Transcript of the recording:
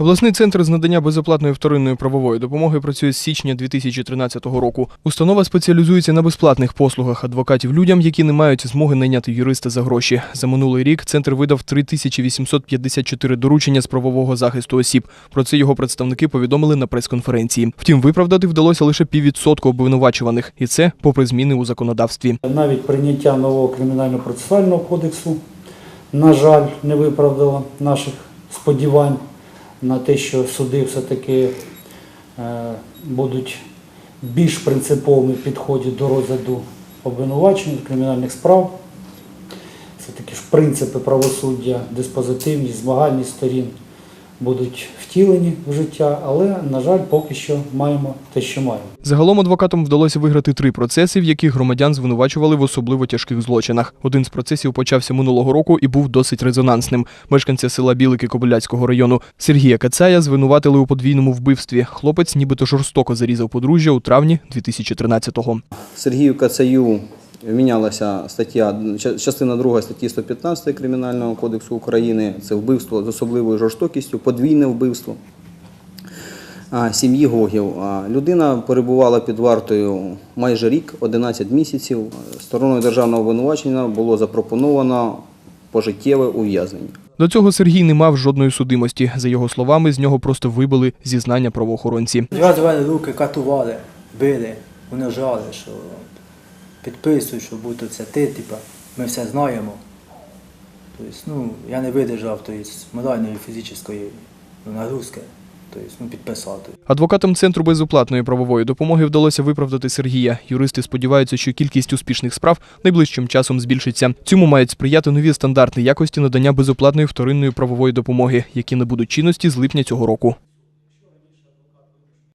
Обласний центр з надання безоплатної вторинної правової допомоги працює з січня 2013 року. Установа спеціалізується на безплатних послугах адвокатів людям, які не мають змоги найняти юриста за гроші. За минулий рік центр видав 3854 доручення з правового захисту осіб. Про це його представники повідомили на прес-конференції. Втім, виправдати вдалося лише піввідсотку обвинувачуваних, і це попри зміни у законодавстві. Навіть прийняття нового кримінально-процесуального кодексу, на жаль, не виправдало наших сподівань на те, що суди все-таки е, будуть більш принциповими в підході до розгляду обвинувачень кримінальних справ. Все-таки ж принципи правосуддя, диспозитивність, змагальність сторін будуть втілені в життя, але, на жаль, поки що маємо те, що маємо. Загалом адвокатам вдалося виграти три процеси, в яких громадян звинувачували в особливо тяжких злочинах. Один з процесів почався минулого року і був досить резонансним. Мешканця села Білики Кобиляцького району Сергія Кацая звинуватили у подвійному вбивстві. Хлопець нібито жорстоко зарізав подружжя у травні 2013-го. Сергію Кацаю мінялася стаття, частина 2 статті 115 Кримінального кодексу України. Це вбивство з особливою жорстокістю, подвійне вбивство сім'ї Гогів. Людина перебувала під вартою майже рік, 11 місяців. Стороною державного обвинувачення було запропоновано пожиттєве ув'язнення. До цього Сергій не мав жодної судимості. За його словами, з нього просто вибили зізнання правоохоронці. Зв'язували руки, катували, били, унижали, що підписуй, що будь це ти, типа, ми все знаємо. Тобто, ну, я не видержав тобто, моральної фізичної нагрузки, тобто, ну, підписати. Адвокатам центру безоплатної правової допомоги вдалося виправдати Сергія. Юристи сподіваються, що кількість успішних справ найближчим часом збільшиться. Цьому мають сприяти нові стандарти якості надання безоплатної вторинної правової допомоги, які набудуть чинності з липня цього року.